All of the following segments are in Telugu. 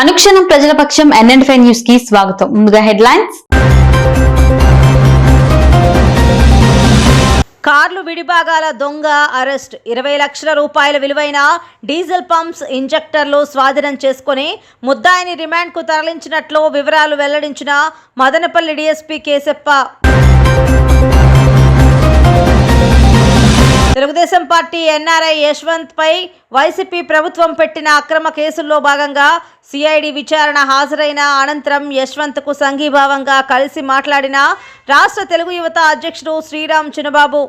అనుక్షణం ప్రజల పక్షం ఎన్ఎండ్ ఫైవ్ న్యూస్కి స్వాగతం. ముందుగా హెడ్లైన్స్. కార్లు విడిభాగాల దొంగ అరెస్ట్. ఇరవై లక్షల రూపాయల విలువైన డీజిల్ పంప్స్ ఇంజెక్టర్లు స్వాధీనం చేసుకుని ముద్దాయిని రిమాండ్కు తరలించినట్లు వివరాలు వెల్లడించిన Madanapalle DSP Keshappa. Telugu Desam party NRI Yashwanth పై వైసీపీ ప్రభుత్వం పెట్టిన అక్రమ కేసుల్లో భాగంగా సిఐడి విచారణ హాజరైన అనంతరం యశ్వంత్కు సంఘీభావంగా కలిసి మాట్లాడిన రాష్ట్ర తెలుగు యువత అధ్యక్షుడు శ్రీరామ్ చినబాబు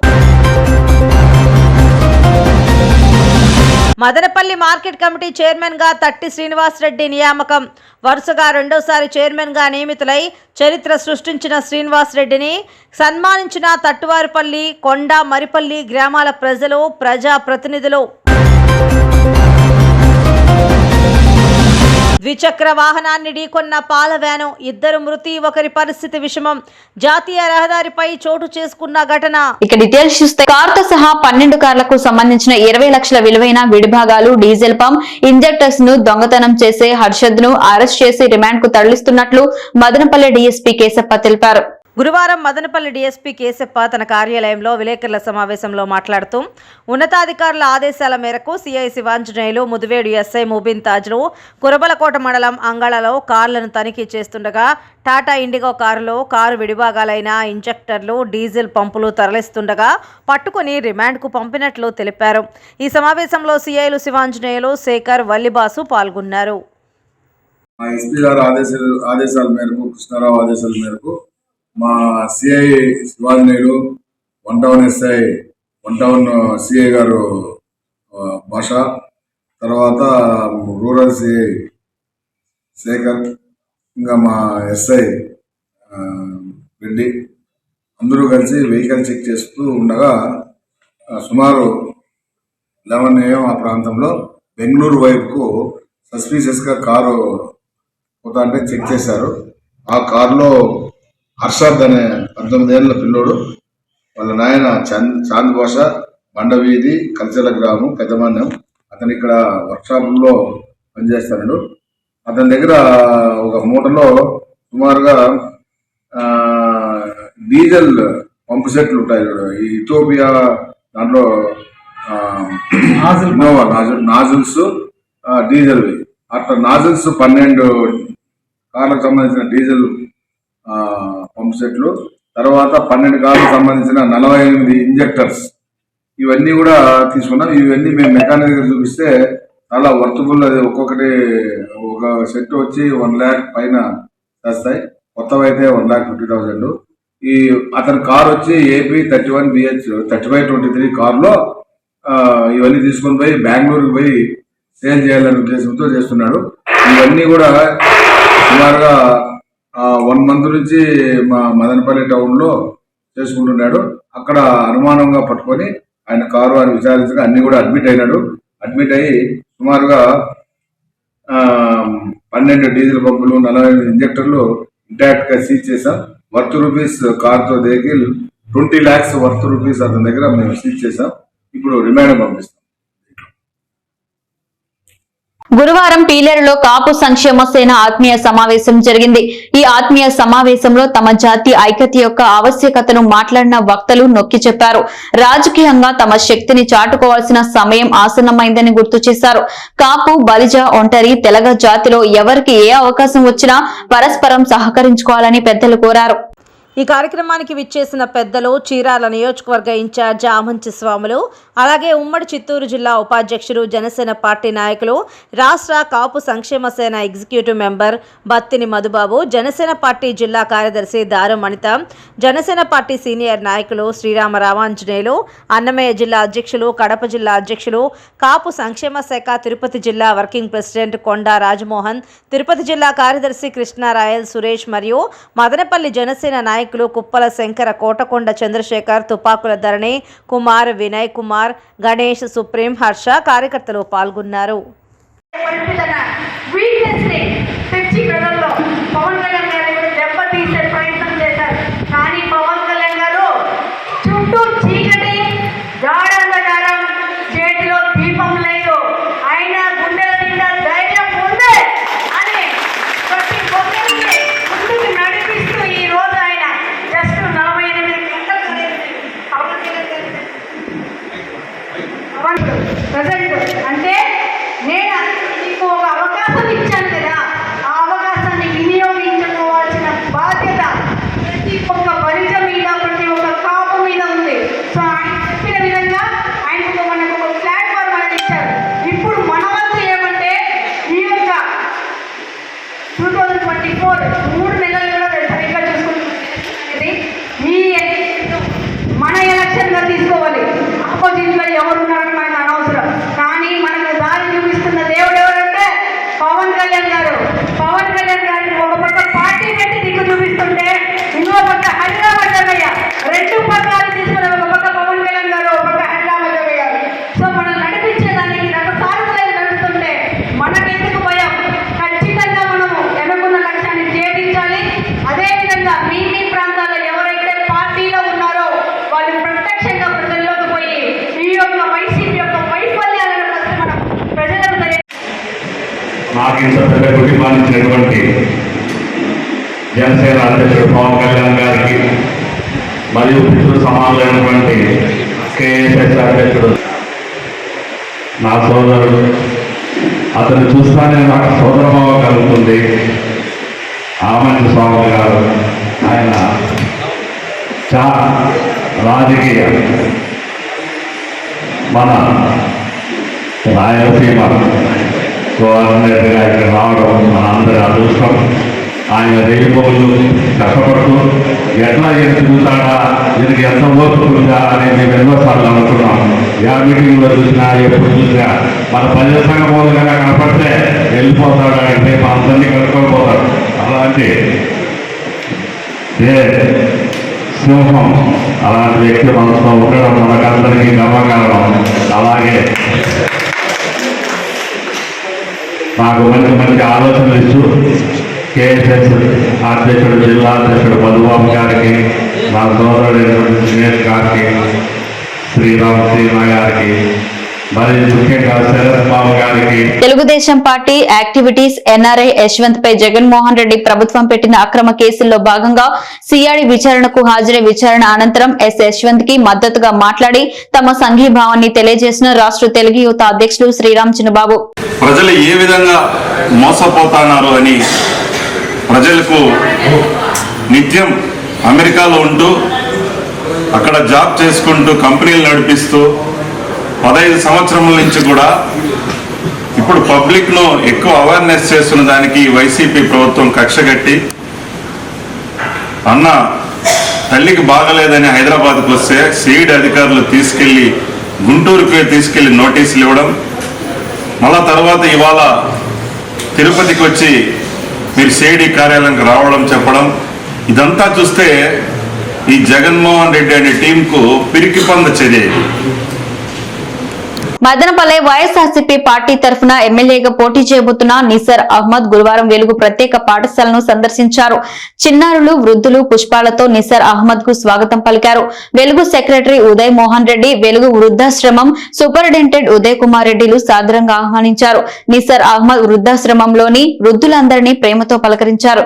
మదనపల్లి మార్కెట్ కమిటీ చైర్మన్గా తట్టి శ్రీనివాస్ రెడ్డి నియామకం. వరుసగా రెండోసారి చైర్మన్గా నియమితులై చరిత్ర సృష్టించిన శ్రీనివాస్ రెడ్డిని సన్మానించిన తట్టువారిపల్లి కొండ మరిపల్లి గ్రామాల ప్రజలు ప్రజా ప్రతినిధులు ద్విచక్ర వాహనాన్ని ఢీకొన్న పాల వ్యాను ఇద్దరు మృతి ఒకరి పరిస్థితి విషమం. జాతీయ రహదారిపై చోటు చేసుకున్న ఘటన. ఇక డీటెయిల్స్ చూస్తే కార్తో సహా పన్నెండు కార్లకు సంబంధించిన ఇరవై లక్షల విలువైన విడిభాగాలు డీజిల్ పంప్ ఇంజెక్టర్స్ను దొంగతనం చేసే హర్షద్ను అరెస్ట్ చేసి రిమాండ్కు తరలిస్తున్నట్లు మదనపల్లి డీఎస్పీ కేశప్ప తెలిపారు. గురువారం మదనపల్లి డీఎస్పీ కేశప్ప తన కార్యాలయంలో విలేకరుల సమావేశంలో మాట్లాడుతూ ఉన్నతాధికారుల ఆదేశాల మేరకు సిఐ శివాంజనేయులు ముదివేడు ఎస్ఐ ముబిన్ తాజ్లు కురబలకోట మండలం అంగళలో కార్లను తనిఖీ చేస్తుండగా టాటా ఇండిగో కారులో కారు విడిభాగాలైన ఇంజెక్టర్లు డీజిల్ పంపులు తరలిస్తుండగా పట్టుకుని రిమాండ్కు పంపినట్లు తెలిపారు. ఈ సమావేశంలో సిఐలు శివాంజనేయులు శేఖర్ వల్లిబాసు పాల్గొన్నారు. ఎస్పీ గారు ఆదేశాల మేరకు కృష్ణారావు ఆదేశాల మేరకు మా CI Sivajaneyulu one town SI one town CI గారు భాష. తర్వాత రూరల్ సిఐ శేఖర్ ఇంకా మా ఎస్ఐ రెడ్డి. అందరూ కలిసి వెహికల్ చెక్ చేస్తూ ఉండగా సుమారు లెవెన్ ఏఎం ఆ ప్రాంతంలో బెంగళూరు వైపుకు సస్పీషియస్గా కారు పోతా అంటే చెక్ చేశారు. ఆ కారులో హర్షద్ అనే ఏళ్ళ పిల్లోడు. వాళ్ళ నాయన చాంద్ చాంద్ భాష బండవీధి కల్చల గ్రామం పెద్దమాన్యం అతను ఇక్కడ వర్క్షాపుల్లో పనిచేస్తాడు అతని దగ్గర ఒక మూటలో సుమారుగా డీజిల్ పంపు సెట్లు ఉంటాయి ఈ ఇథోపియా దాంట్లో ఇన్నోవా నాజుల్ నాజుల్స్ డీజిల్వి. అట్లా నాజుల్స్ పన్నెండు కార్లకు సంబంధించిన డీజిల్ పంప్ సెట్లు. తర్వాత పన్నెండు కార్లకు సంబంధించిన నలభై ఎనిమిది ఇంజెక్టర్స్. ఇవన్నీ కూడా తీసుకున్నాం. ఇవన్నీ మేము మెకానిక్ దగ్గర చూపిస్తే చాలా వర్తబుల్ అది ఒక్కొక్కటి ఒక సెట్ వచ్చి వన్ ల్యాక్ పైన చేస్తాయి. కొత్తవి అయితే వన్ ల్యాక్ ఫిఫ్టీ థౌసండ్ ఈ అతని కార్ వచ్చి AP thirty one BH thirty five twenty three కార్లో ఇవన్నీ తీసుకొని పోయి బెంగళూరుకి పోయి సేల్ చేయాలనే ఉద్దేశంతో చేస్తున్నాడు. ఇవన్నీ కూడా సుమారుగా వన్ మంత్ నుంచి మా మదనపల్లి టౌన్లో చేసుకుంటున్నాడు. అక్కడ అనుమానంగా పట్టుకొని ఆయన కారు అని విచారించగా అన్ని కూడా అడ్మిట్ అయినాడు. అడ్మిట్ అయ్యి సుమారుగా పన్నెండు డీజిల్ పంపులు నలభై ఎనిమిది ఇంజెక్టర్లు ఇంటాక్ట్గా సీజ్ చేసాం వర్త్ రూపీస్ కార్తో దగ్గర ట్వంటీ ల్యాక్స్ వర్త్ రూపీస్ అతని దగ్గర మేము సీజ్ చేసాం ఇప్పుడు రిమైండ్ పంపిస్తాం. గురువారం పీలేరులో కాపు సంక్షేమ సేన ఆత్మీయ సమావేశం జరిగింది. ఈ ఆత్మీయ సమావేశంలో తమ జాతి ఐక్యత యొక్క ఆవశ్యకతను మాట్లాడిన వక్తలు నొక్కి చెప్పారు. రాజకీయంగా తమ శక్తిని చాటుకోవాల్సిన సమయం ఆసన్నమైందని గుర్తు చేశారు. కాపు బలిజ ఒంటరి తెలగ జాతిలో ఎవరికి ఏ అవకాశం వచ్చినా పరస్పరం సహకరించుకోవాలని పెద్దలు కోరారు. ఈ కార్యక్రమానికి విచ్చేసిన పెద్దలు చీరాల నియోజకవర్గ ఇన్ఛార్జ్ ఆమంచి స్వాములు అలాగే ఉమ్మడి చిత్తూరు జిల్లా ఉపాధ్యక్షుడు జనసేన పార్టీ నాయకులు రాష్ట్ర Kapu Sankshema Sena executive member Battini Madhubabu Janasena party జిల్లా కార్యదర్శి దారు మణిత జనసేన పార్టీ సీనియర్ నాయకులు శ్రీరామ రామాంజనేయులు అన్నమయ్య జిల్లా అధ్యక్షులు కడప జిల్లా అధ్యక్షులు కాపు సంక్షేమ శాఖ తిరుపతి జిల్లా వర్కింగ్ ప్రెసిడెంట్ కొండా రాజమోహన్ తిరుపతి జిల్లా కార్యదర్శి కృష్ణారాయల్ సురేష్ మరియు మదనపల్లి జనసేన నాయకులు కుప్పల శంకర కోటకొండ చంద్రశేఖర్ తుపాకుల ధరణి కుమార్ వినయ్ కుమార్ గణేష్ సుప్రీం హర్ష కార్యకర్తలు పాల్గొన్నారు. వీక్నెస్ని ప్రజల్లో పవన్ కళ్యాణ్ గారి కూడా దెబ్బతీసే ప్రయత్నం చేశారు కానీ పవన్ కళ్యాణ్ గారు చుట్టూ చీకటి గాఢంధకారం చేతిలో దీపం లేదు అయినా గుండెల నిండా ధైర్యం ఉంది అని బిఫోర్ మూడు నెలలు కూడా సరిగ్గా చూసుకుంటుంది ఈ ఎలక్షన్ మన ఎలక్షన్గా తీసుకోవాలి ఆపోజిట్లో ఎవరున్నారని మనకు అనవసరం కానీ మనకు దారి చూపిస్తున్న దేవుడు ఎవరంటే పవన్ కళ్యాణ్ గారు పవన్ కళ్యాణ్ గారిని ఒక పక్క పార్టీ పెట్టి దిక్కు చూపిస్తుంటే ఇంకో పక్క హైదరాబాద్ జగయ్య రెండు పక్కలు తీసుకున్న ఒక పక్క పవన్ కళ్యాణ్ గారు ఒక పక్క హైదరాబాద్ జగయ్య గారు సో మనం నడిపించేదానికి రకసారులైన నడుస్తుంటే మనకెందుకు భయం ఖచ్చితంగా మనము ఎన్నుకున్న లక్ష్యాన్ని ఛేదించాలి అదేవిధంగా మీ మీ ప్రాంతాల్లో ఎవరైతే పార్టీలో ఉన్నారో వాళ్ళు ప్రత్యక్షంగా ప్రజల్లోకి పోయి ఈ యొక్క వైసీపీ యొక్క వైఫల్యాలను ఫస్ట్ మనం ప్రజలకు తెలియ నాకు ఇంత పెద్ద కుటుంబాన్ని ఇచ్చినటువంటి జనసేన అధ్యక్షుడు పవన్ కళ్యాణ్ గారికి మరియు పితృ సమానమైనటువంటి కేఎస్ఎస్ అధ్యక్షుడు నా సోదరుడు. అతను చూస్తానే నాకు సోదరభావం కలుగుతుంది. ఆమంత్రి స్వామి గారు ఆయన చా రాజకీయ మన రాయలసీమ కోఆర్డినేటర్గా ఇక్కడ రావడం మన అందరి అదృష్టం ఆయన రేపులు కష్టపడుతూ ఎట్లా ఎదుగుతాడా దీనికి ఎంత ఓపుకుందా అని మేము ఎన్నోసార్లు అనుకున్నాం యా మీటింగ్లో చూసినా ఎప్పుడు చూసినా మన ప్రజల సంఘం మూలంగా కనపడితే వెళ్ళిపోతాడా అంటే రేపు అందరినీ కలుపుకొని అలాంటి సింహం అలాంటి వ్యక్తి మనతో ఉండడం మనకందరికీ గర్వకారణం అలాగే నాకు మంచి మంచి ఆలోచనలు ఇస్తూ కేఎస్ఎస్ అధ్యక్షుడు జిల్లా అధ్యక్షుడు మధుబాబు గారికి నా సోదరుడైనటువంటి దినేష్ గారికి శ్రీరామ్ శ్రీనా గారికి Telugu Desam party activities NRI Yashwanth పై జగన్మోహన్ రెడ్డి ప్రభుత్వం పెట్టిన అక్రమ కేసుల్లో భాగంగా సిఐడి విచారణకు హాజరై విచారణ అనంతరం ఎస్ యశ్వంత్కి మద్దతుగా మాట్లాడి తమ సంఘీభావాన్ని తెలియజేసిన రాష్ట్ర తెలుగు యువత అధ్యక్షుడు శ్రీరామ్ చిన్నబాబు. ప్రజలు ఏ విధంగా మోసపోతున్నారు అని ప్రజలకు నిత్యం అమెరికాలో ఉంటూ అక్కడ జాబ్ చేసుకుంటూ కంపెనీలు నడిపిస్తూ పదహైదు సంవత్సరముల నుంచి కూడా ఇప్పుడు పబ్లిక్ను ఎక్కువ అవేర్నెస్ చేస్తున్న దానికి వైసీపీ ప్రభుత్వం కక్షగట్టి అన్న తల్లికి బాగలేదని హైదరాబాద్కు వస్తే సీడ్ అధికారులు తీసుకెళ్ళి గుంటూరుకి తీసుకెళ్ళి నోటీసులు ఇవ్వడం మళ్ళా తర్వాత ఇవాళ తిరుపతికి వచ్చి మీరు సిఐడి కార్యాలయంకి రావడం చెప్పడం ఇదంతా చూస్తే ఈ జగన్మోహన్ రెడ్డి అనే టీంకు పిరికి పంద చర్య మదనపల్లె వైఎస్ఆర్సీపీ పార్టీ తరఫున ఎమ్మెల్యేగా పోటీ చేయబోతున్న నిసర్ అహ్మద్ గురువారం వెలుగు ప్రత్యేక పాఠశాలను సందర్శించారు. చిన్నారులు వృద్ధులు పుష్పాలతో నిసర్ అహ్మద్కు స్వాగతం పలికారు. వెలుగు సెక్రటరీ ఉదయ్ మోహన్ రెడ్డి వెలుగు వృద్ధాశ్రమం సూపరింటెండెంట్ ఉదయ్ కుమార్ రెడ్డిలు సాదరంగా ఆహ్వానించారు. నిసర్ అహ్మద్ వృద్ధాశ్రమంలోని వృద్ధులందరినీ ప్రేమతో పలకరించారు.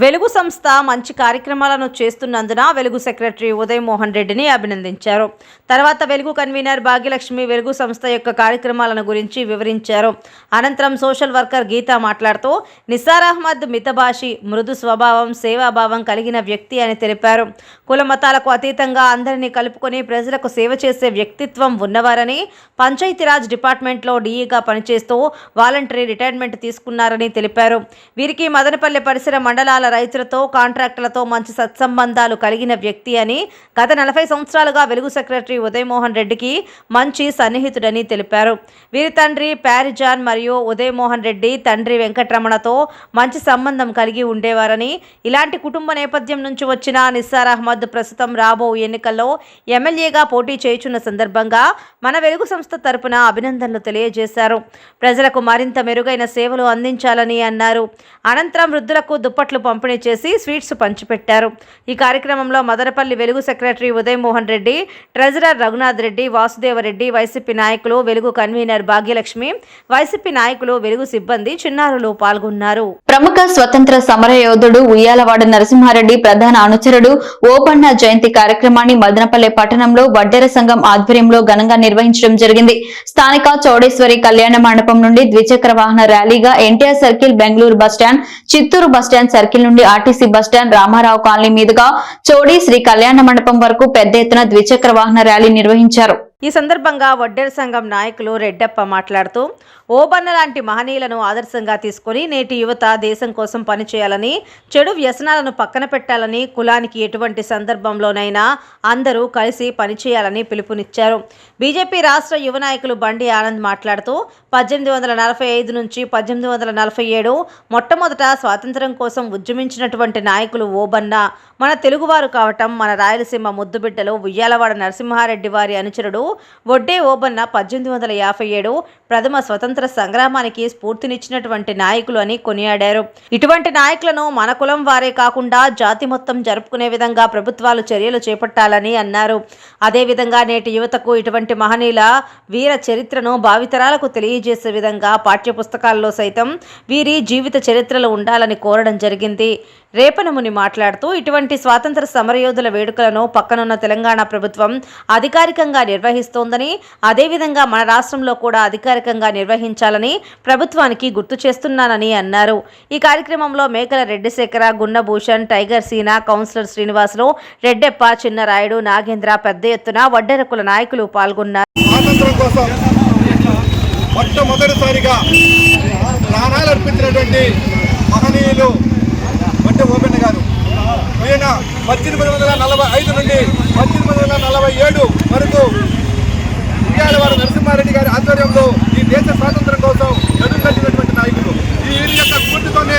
వెలుగు సంస్థ మంచి కార్యక్రమాలను చేస్తున్నందున వెలుగు సెక్రటరీ ఉదయ్ మోహన్ రెడ్డిని అభినందించారు. తర్వాత వెలుగు కన్వీనర్ భాగ్యలక్ష్మి వెలుగు సంస్థ యొక్క కార్యక్రమాలను గురించి వివరించారు. అనంతరం సోషల్ వర్కర్ గీత మాట్లాడుతూ నిసార్ అహ్మద్ మితభాషి మృదు స్వభావం సేవాభావం కలిగిన వ్యక్తి అని తెలిపారు. కుల మతాలకు అతీతంగా అందరినీ కలుపుకొని ప్రజలకు సేవ చేసే వ్యక్తిత్వం ఉన్నవారని పంచాయతీరాజ్ డిపార్ట్మెంట్లో డీఈగా పనిచేస్తూ వాలంటరీ రిటైర్మెంట్ తీసుకున్నారని తెలిపారు. వీరికి మదనపల్లె పరిసర మండలాల రైతులతో కాంట్రాక్టులతో మంచి సత్సంబంధాలు కలిగిన వ్యక్తి అని గత నలభై సంవత్సరాలుగా వెలుగు సెక్రటరీ ఉదయమోహన్ రెడ్డికి మంచి సన్నిహితుడని తెలిపారు. వీరి తండ్రి ప్యారిజాన్ మరియు ఉదయమోహన్ రెడ్డి తండ్రి వెంకటరమణతో మంచి సంబంధం కలిగి ఉండేవారని ఇలాంటి కుటుంబ నేపథ్యం నుంచి వచ్చిన నిస్సార్ అహ్మద్ ప్రస్తుతం రాబో ఎన్నికల్లో ఎమ్మెల్యేగా పోటీ చేయుచున్న సందర్భంగా మన వెలుగు సంస్థ తరపున అభినందనలు తెలియజేశారు. ప్రజలకు మరింత మెరుగైన సేవలు అందించాలని అన్నారు. అనంతరం వృద్ధులకు దుప్పట్లు పంపిణీ చేసి స్వీట్స్ పంచిపెట్టారు. ఈ కార్యక్రమంలో Madanapalle Velugu secretary Udayamohan Reddy treasurer Raghunath Reddy Vasudevareddy YCP నాయకులు వెలుగు కన్వీనర్ భాగ్యలక్ష్మి వైసీపీ నాయకులు వెలుగు సిబ్బంది చిన్నారులు పాల్గొన్నారు. ప్రముఖ స్వతంత్ర సమర యోధుడు ఉయ్యాలవాడ నరసింహారెడ్డి ప్రధాన అనుచరుడు ఓపన్న జయంతి కార్యక్రమాన్ని మదనపల్లె పట్టణంలో వడ్డెర సంఘం ఆధ్వర్యంలో ఘనంగా నిర్వహించడం జరిగింది. స్థానిక చౌడేశ్వరి కళ్యాణ మండపం నుండి ద్విచక్ర వాహన ర్యాలీగా NTR circle Bengaluru bus stand Chittoor bus stand circle నుండి RTC bus stand Ramarao colony మీదుగా చోడి శ్రీ కళ్యాణ మండపం వరకు పెద్ద ఎత్తున ద్విచక్ర వాహన ర్యాలీ నిర్వహించారు. ఈ సందర్భంగా వడ్డెర సంఘం నాయకులు రెడ్డప్ప మాట్లాడుతూ ఓబన్న లాంటి మహనీయులను ఆదర్శంగా తీసుకొని నేటి యువత దేశం కోసం పనిచేయాలని చెడు వ్యసనాలను పక్కన పెట్టాలని కులానికి ఎటువంటి సందర్భంలోనైనా అందరూ కలిసి పనిచేయాలని పిలుపునిచ్చారు. బీజేపీ రాష్ట్ర యువ నాయకులు బండి ఆనంద్ మాట్లాడుతూ పద్దెనిమిది వందల నలభై ఐదు నుంచి పద్దెనిమిది వందల నలభై ఏడు మొట్టమొదట స్వాతంత్ర్యం కోసం ఉద్యమించినటువంటి నాయకులు ఓబన్న. మన తెలుగువారు కావటం మన రాయలసీమ ముద్దుబిడ్డలు ఉయ్యాలవాడ నరసింహారెడ్డి వారి అనుచరుడు వడ్డే ఓబన్న పద్దెనిమిది వందల యాభై ఏడు ప్రథమ స్వతంత్ర సంగ్రామానికి స్ఫూర్తినిచ్చినటువంటి నాయకులు అని కొనియాడారు. ఇటువంటి నాయకులను మన కులం వారే కాకుండా జాతి మొత్తం జరుపుకునే విధంగా ప్రభుత్వాలు చర్యలు చేపట్టాలని అన్నారు. అదేవిధంగా నేటి యువతకు ఇటువంటి మహనీయుల వీర చరిత్రను భావితరాలకు తెలియజేసే విధంగా పాఠ్యపుస్తకాల్లో సైతం వీరి జీవిత చరిత్రలు ఉండాలని కోరడం జరిగింది. రేపనముని మాట్లాడుతూ ఇటువంటి స్వాతంత్ర సమరయోధుల వేడుకలను పక్కనున్న తెలంగాణ ప్రభుత్వం అధికారికంగా నిర్వహిస్తోందని అదేవిధంగా మన రాష్ట్రంలో కూడా అధికారికంగా నిర్వహించాలని ప్రభుత్వానికి గుర్తు చేస్తున్నానని అన్నారు. ఈ కార్యక్రమంలో మేకల రెడ్డిశేఖర గున్నభూషణ్ టైగర్ సీనా కౌన్సిలర్ శ్రీనివాసులు రెడ్డెప్ప చిన్నరాయుడు నాగేంద్ర పెద్ద ఎత్తున వడ్డెరకుల నాయకులు పాల్గొన్నారు. మొట్టమొదటిసారిగా ప్రాణాలు అర్పించినటువంటి మహనీయులు వడ్డే ఓపెన్ గారు ఈయన పద్దెనిమిది వందల నలభై ఐదు నుండి పద్దెనిమిది వందల నలభై ఏడు వరకు ఉయ్యాలవారు నరసింహారెడ్డి గారి ఆధ్వర్యంలో ఈ దేశ స్వాతంత్రం కోసం చదువు నాయకులు. ఈ వీరి యొక్క స్ఫూర్తితోనే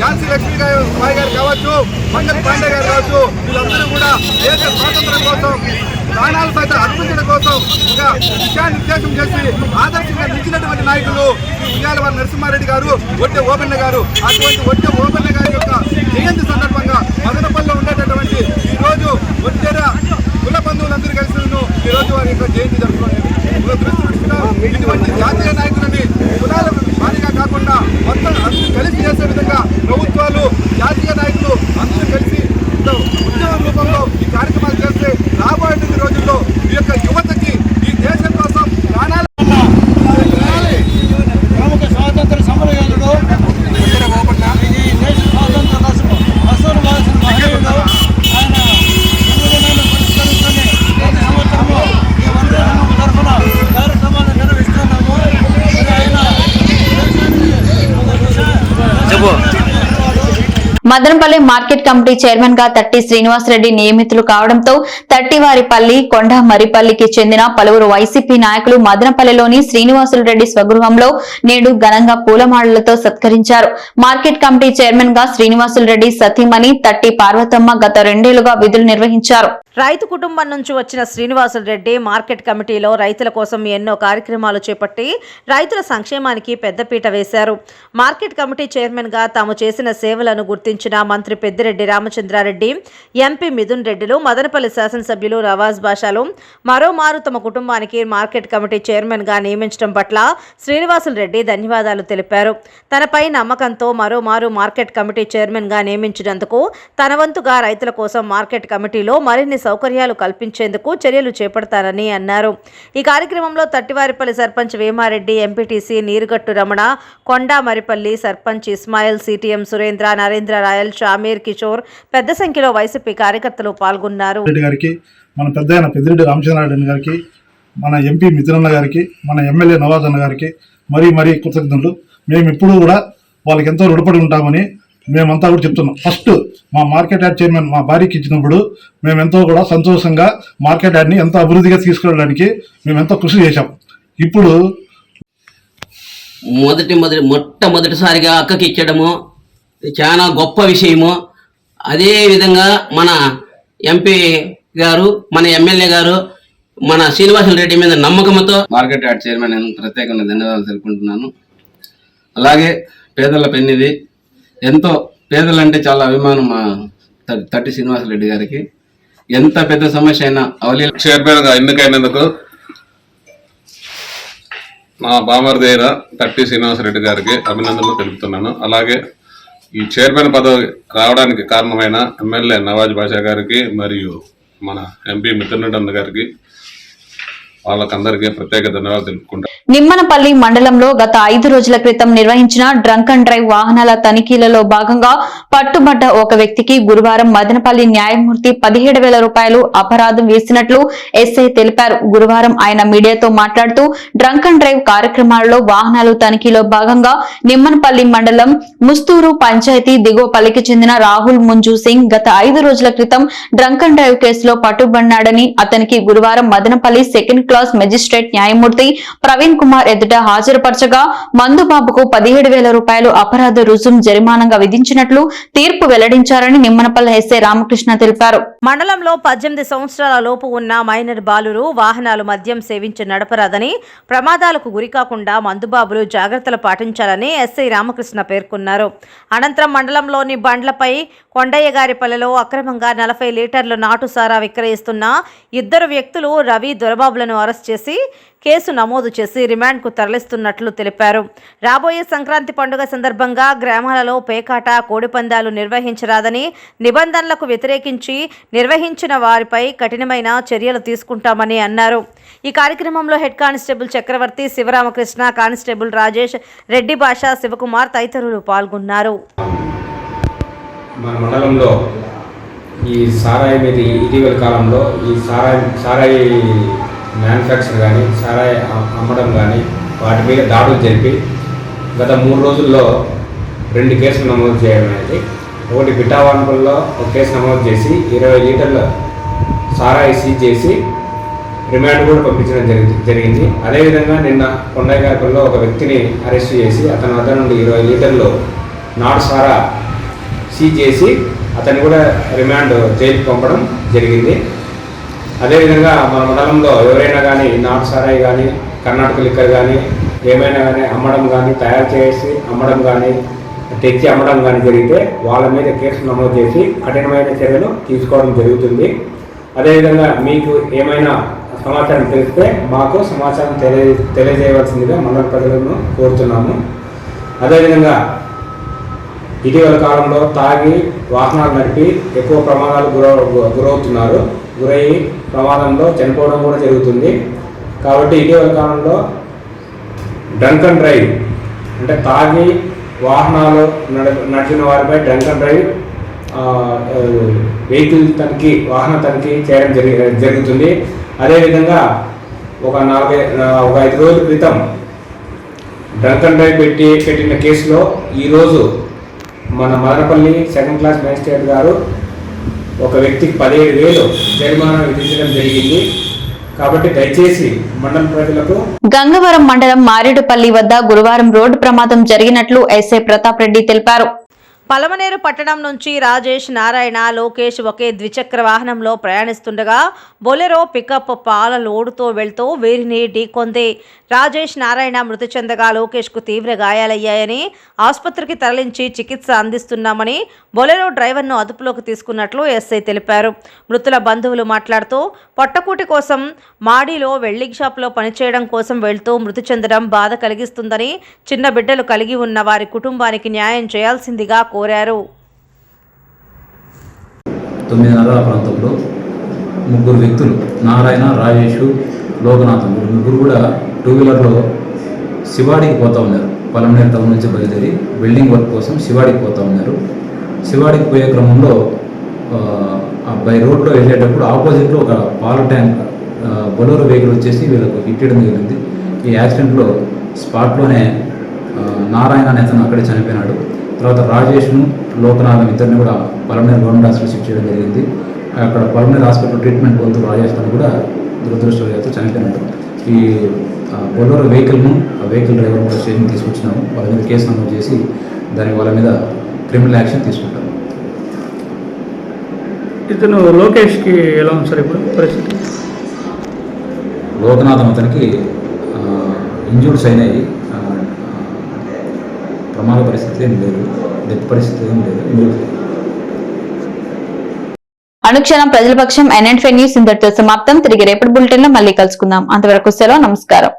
ఝాన్సీ లక్ష్మీ గారు బాయ్ గారు కావచ్చు మంగళ పాండే గారు కావచ్చు వీళ్ళందరూ కూడా దేశ స్వాతంత్రం కోసం ప్రాణాలు సైతం అర్పించడం కోసం ఒక విషయాన్ని చేసి ఆదర్శంగా నిలిచినటువంటి నాయకులు ఈ ఉయ్యాలవారి నరసింహారెడ్డి గారు ఒట్టె ఓపెన్న గారు. అటువంటి ఒట్టె ఓపెన్న గారి యొక్క జయంతి సందర్భంగా మదనపల్లిలో ఉన్న ఈ రోజు కుల బంధువులందరూ కలిసి ఈ రోజు వారి యొక్క జయంతి జరుపుకోలేదు ఇటువంటి జాతీయ నాయకులని కులాలకు వారిగా కాకుండా మొత్తం అందరూ కలిసి చేసే విధంగా ప్రభుత్వాలు జాతీయ నాయకులు అందరూ కలిసి ఇంత ఉద్యమం రూపంలో ఈ కార్యక్రమాలు చేస్తే 여러분. మదనపల్లి మార్కెట్ కమిటీ చైర్మన్గా తట్టి శ్రీనివాసరెడ్డి నియమితులు కావడంతో తట్టివారిపల్లి కొండ మరిపల్లికి చెందిన పలువురు వైసీపీ నాయకులు మదనపల్లిలోని శ్రీనివాసులు రెడ్డి స్వగృహంలో నేడు ఘనంగా పూలమాలలతో సత్కరించారు. మార్కెట్ కమిటీ చైర్మన్గా శ్రీనివాసులు రెడ్డి సతీమణి తట్టి పార్వతమ్మ గత రెండేళ్ళుగా విధులు నిర్వహించారు. రైతు కుటుంబం నుంచి వచ్చిన శ్రీనివాసులు రెడ్డి మార్కెట్ కమిటీలో రైతుల కోసం ఎన్నో కార్యక్రమాలు చేపట్టి రైతుల సంక్షేమానికి పెద్దపీట వేశారు. మార్కెట్ కమిటీ చైర్మన్గా తాము చేసిన సేవలను గుర్తించిన మంత్రి పెద్దిరెడ్డి రామచంద్రారెడ్డి ఎంపీ మిథున్ రెడ్డిలు మదనపల్లి శాసనసభ్యులు రవాజ్ భాషాలు మరోమారు తమ కుటుంబానికి మార్కెట్ కమిటీ చైర్మన్గా నియమించడం పట్ల శ్రీనివాసులు రెడ్డి ధన్యవాదాలు తెలిపారు. తనపై నమ్మకంతో మరోమారు మార్కెట్ కమిటీ చైర్మన్గా నియమించినందుకు తన వంతుగా రైతుల కోసం మార్కెట్ కమిటీలో మరిన్ని సౌకర్యాలు కల్పించేందుకు చర్యలు చేపడతారని అన్నారు. ఈ కార్యక్రమంలో తట్టివారిపల్లి సర్పంచ్ వేమారెడ్డి ఎంపీటీసీ నీరుగట్టు రమణ కొండా మరిపల్లి సర్పంచ్ ఇస్మాయిల్ సిటిఎం సురేంద్ర నరేంద్ర రాయల్ షామీర్ కిషోర్ పెద్ద సంఖ్యలో వైసీపీ కార్యకర్తలు పాల్గొన్నారు. రెడ్డి గారికి మన పెద్ద పెద్దిరెడ్డి రామచంద్రారెడ్డి గారికి మన ఎంపీ మిథునన్న గారికి మన ఎమ్మెల్యే నవాజ్ అన్న గారికి మరీ మరీ కృతజ్ఞతలు. మేము ఇప్పుడు కూడా వాళ్ళకి ఎంతో రుణపడి ఉంటామని మేమంతా కూడా చెప్తున్నాం. ఫస్ట్ మా మార్కెట్ యార్డ్ చైర్మన్ మా భార్యకి ఇచ్చినప్పుడు మేము ఎంతో కూడా సంతోషంగా మార్కెట్ యార్డ్ని ఎంతో అభివృద్ధిగా తీసుకెళ్ళడానికి మేము ఎంతో కృషి చేశాం. ఇప్పుడు మొదటి మొదటి మొట్టమొదటిసారిగా అక్కకి ఇచ్చడము చాలా గొప్ప విషయము. అదే విధంగా మన ఎంపీ గారు మన ఎమ్మెల్యే గారు మన శ్రీనివాసులు రెడ్డి మీద నమ్మకంతో మార్కెట్ యార్డ్ చైర్మన్ నేను ప్రత్యేకంగా ధన్యవాదాలు తెలుపుకుంటున్నాను. అలాగే పేదల పెన్నిది ఎంతో పేదలంటే చాలా అభిమానం మా తట్టి శ్రీనివాసరెడ్డి గారికి. ఎంత పెద్ద సమస్య అయినా అవలీ చైర్మన్గా ఎన్నికైనందుకు మా బామర్ దగ్గర తట్టి శ్రీనివాసరెడ్డి గారికి అభినందనలు తెలుపుతున్నాను. అలాగే ఈ చైర్మన్ పదవి రావడానికి కారణమైన ఎమ్మెల్యే నవాజ్ బాషా గారికి మరియు మన ఎంపీ మిథున్ గారికి వాళ్ళకందరికీ ప్రత్యేక ధన్యవాదాలు తెలుపుకుంటాను నిమ్మనపల్లి మండలంలో గత ఐదు రోజుల క్రితం నిర్వహించిన డ్రంక్ అండ్ డ్రైవ్ వాహనాల తనిఖీలలో భాగంగా పట్టుబడ్డ ఒక వ్యక్తికి గురువారం మదనపల్లి న్యాయమూర్తి పదిహేడు వేల రూపాయలు అపరాధం వేసినట్లు ఎస్ఐ తెలిపారు. గురువారం ఆయన మీడియాతో మాట్లాడుతూ డ్రంక్ అండ్ డ్రైవ్ కార్యక్రమాలలో వాహనాలు తనిఖీలో భాగంగా నిమ్మనపల్లి మండలం ముస్తూరు పంచాయతీ దిగువపల్లికి చెందిన రాహుల్ ముంజు సింగ్ గత ఐదు రోజుల క్రితం డ్రంక్ అండ్ డ్రైవ్ కేసులో పట్టుబడినాడని అతనికి గురువారం మదనపల్లి సెకండ్ క్లాస్ మెజిస్ట్రేట్ న్యాయమూర్తి ప్రవీణ్ కుమార్ ఎదుట హాజరుపరచగా మందుబాబుకు పదిహేడు వేల రూపాయలు అపరాధ రుజుం జరిమానంగా విధించినట్లు తీర్పు వెల్లడించారని నిమ్మనపల్లి ఎస్ఏ రామకృష్ణ తెలిపారు. మండలంలో పద్దెనిమిది సంవత్సరాల లోపు ఉన్న మైనర్ బాలురు వాహనాలు మద్యం సేవించి నడపరాదని ప్రమాదాలకు గురికాకుండా మందుబాబులు జాగ్రత్తలు పాటించాలని ఎస్ఐ రామకృష్ణ పేర్కొన్నారు. అనంతరం మండలంలోని బండ్లపై కొండయ్యగారిపల్లెలో అక్రమంగా నలభై లీటర్లు నాటు సారా విక్రయిస్తున్న ఇద్దరు వ్యక్తులు రవి దొరబాబులను అరెస్ట్ చేసి కేసు నమోదు చేసి రిమాండ్కు తరలిస్తున్నట్లు తెలిపారు. రాబోయే సంక్రాంతి పండుగ సందర్భంగా గ్రామాలలో పేకాట కోడిపందాలు నిర్వహించరాదని నిబంధనలకు వ్యతిరేకించి నిర్వహించిన వారిపై కఠినమైన చర్యలు తీసుకుంటామని అన్నారు. ఈ కార్యక్రమంలో head constable Chakravarthi Sivaramakrishna constable Rajesh Reddy Basha Sivakumar తదితరులు పాల్గొన్నారు. మన మండలంలో ఈ సారాయి మీద ఇటీవల కాలంలో ఈ సారాయి సారాయి మ్యానుఫ్యాక్చర్ కానీ సారాయి అమ్మడం కానీ వాటి మీద దాడులు జరిపి గత మూడు రోజుల్లో రెండు కేసులు నమోదు చేయడం అనేది ఒకటి బిటావాన్పుల్లో ఒక కేసు నమోదు చేసి ఇరవై లీటర్ల సారాయి సీజ్ చేసి రిమాండ్ కూడా పంపించడం జరిగి జరిగింది. అదేవిధంగా నిన్న కొండగారిపల్లో ఒక వ్యక్తిని అరెస్ట్ చేసి అతని వద్ద నుండి ఇరవై లీటర్లు నాటు సారా సీజ్ చేసి అతన్ని కూడా రిమాండ్ జైలుకి పంపడం జరిగింది. అదేవిధంగా మన మండలంలో ఎవరైనా కానీ నాటు సారాయి కానీ కర్ణాటక లిక్కర్ కానీ ఏమైనా కానీ అమ్మడం కానీ తయారు చేసి అమ్మడం కానీ తెచ్చి అమ్మడం కానీ జరిగితే వాళ్ళ మీద కేసు నమోదు చేసి కఠినమైన చర్యలు తీసుకోవడం జరుగుతుంది. అదేవిధంగా మీకు ఏమైనా సమాచారం తెలిస్తే మాకు సమాచారం తెలియ తెలియజేయవలసిందిగా మండల ప్రజలను కోరుతున్నాము. అదేవిధంగా ఇటీవల కాలంలో తాగి వాహనాలు నడిపి ఎక్కువ ప్రమాదాలు గురవు గురవుతున్నారు. గురయ్యి ప్రమాదంలో చనిపోవడం కూడా జరుగుతుంది. కాబట్టి ఇటీవల కాలంలో డ్రంక్ అండ్ డ్రైవ్ అంటే తాగి వాహనాలు నడ నడిచిన వారిపై డ్రంక్ అండ్ డ్రైవ్ వెహికల్ తనిఖీ వాహన తనిఖీ చేయడం జరి జరుగుతుంది. అదేవిధంగా ఒక నలభై ఒక ఐదు రోజుల క్రితం డ్రంక్ అండ్ డ్రైవ్ పెట్టి పెట్టిన కేసులో ఈరోజు మన మదనపల్లి సెకండ్ క్లాస్ మేజిస్ట్రేట్ గారు ఒక వ్యక్తికి పదిహేడు వేలు జరిమానా విధించడం జరిగింది. కాబట్టి దయచేసి మండల ప్రజలకు గంగవరం మండలం మారేడుపల్లి వద్ద గురువారం రోడ్డు ప్రమాదం జరిగినట్లు ఎస్ఐ ప్రతాప్ రెడ్డి తెలిపారు. పలమనేరు పట్టణం నుంచి రాజేష్ నారాయణ లోకేష్ ఒకే ద్విచక్ర వాహనంలో ప్రయాణిస్తుండగా బొలెరో పికప్ పాల లోడుతో వెళ్తూ వీరిని ఢీకొంది. రాజేష్ నారాయణ మృతి చెందగా లోకేష్కు తీవ్ర గాయాలయ్యాయని ఆసుపత్రికి తరలించి చికిత్స అందిస్తున్నామని బొలెరో డ్రైవర్ను అదుపులోకి తీసుకున్నట్లు ఎస్ఐ తెలిపారు. మృతుల బంధువులు మాట్లాడుతూ పొట్టకూటి కోసం మాడిలో వెల్డింగ్ షాప్లో పనిచేయడం కోసం వెళ్తూ మృతి చెందడం బాధ కలిగిస్తుందని చిన్న బిడ్డలు కలిగి ఉన్న వారి కుటుంబానికి న్యాయం చేయాల్సిందిగా కోరారు. తొమ్మిదిన్నర ప్రాంతంలో ముగ్గురు వ్యక్తులు నారాయణ రాజేష్ లోకనాథ్ ముగ్గురు కూడా టూ వీలర్లో శివాడికి పోతూ ఉన్నారు. పలమనేరు టౌన్ నుంచి బయలుదేరి బిల్డింగ్ వర్క్ కోసం శివాడికి పోతూ ఉన్నారు. శివాడికి పోయే క్రమంలో అబ్బాయి బై రోడ్లో వెళ్ళేటప్పుడు ఆపోజిట్లో ఒక పాల ట్యాంక్ బొలోరో వెహికల్ వచ్చేసి వీళ్ళకు హిట్టడం జరిగింది. ఈ యాక్సిడెంట్లో స్పాట్లోనే నారాయణ అనే అతను అక్కడే చనిపోయినాడు. తర్వాత రాజేష్ను లోకనాథం ఇద్దరిని కూడా పలమనేరు గవర్నమెంట్ హాస్పిటల్ షిఫ్ట్ చేయడం జరిగింది. అక్కడ పలమనేరు హాస్పిటల్ ట్రీట్మెంట్ పొందుతూ రాజేష్ తను కూడా దురదృష్టవశాత్తు చనిపోయినాడు ఈ బొలోరో వెహికల్ను ఆ వెహికల్ డ్రైవర్ కూడా స్టేషన్ తీసుకొచ్చినాము. వాళ్ళ మీద కేసు నమోదు చేసి దానికి వాళ్ళ మీద క్రిమినల్ యాక్షన్ తీసుకుంటాము. ఇతను లోకేష్కి ఎలా ఉంది సార్ ఇప్పుడు పరిస్థితి? లోకనాథం అతనికి ఇంజూర్డ్స్ అయినాయి ప్రమాద పరిస్థితి ఏం లేదు. డెత్ పరిస్థితి ఏం లేదు. అనుక్షణం ప్రజల పక్షం ఎన్ఎన్ఫై న్యూస్ ఇంతటితో సమాప్తం. తిరిగి రేపటి బులెటిన్లో మళ్ళీ కలుసుకుందాం. అంతవరకు సెలవు నమస్కారం.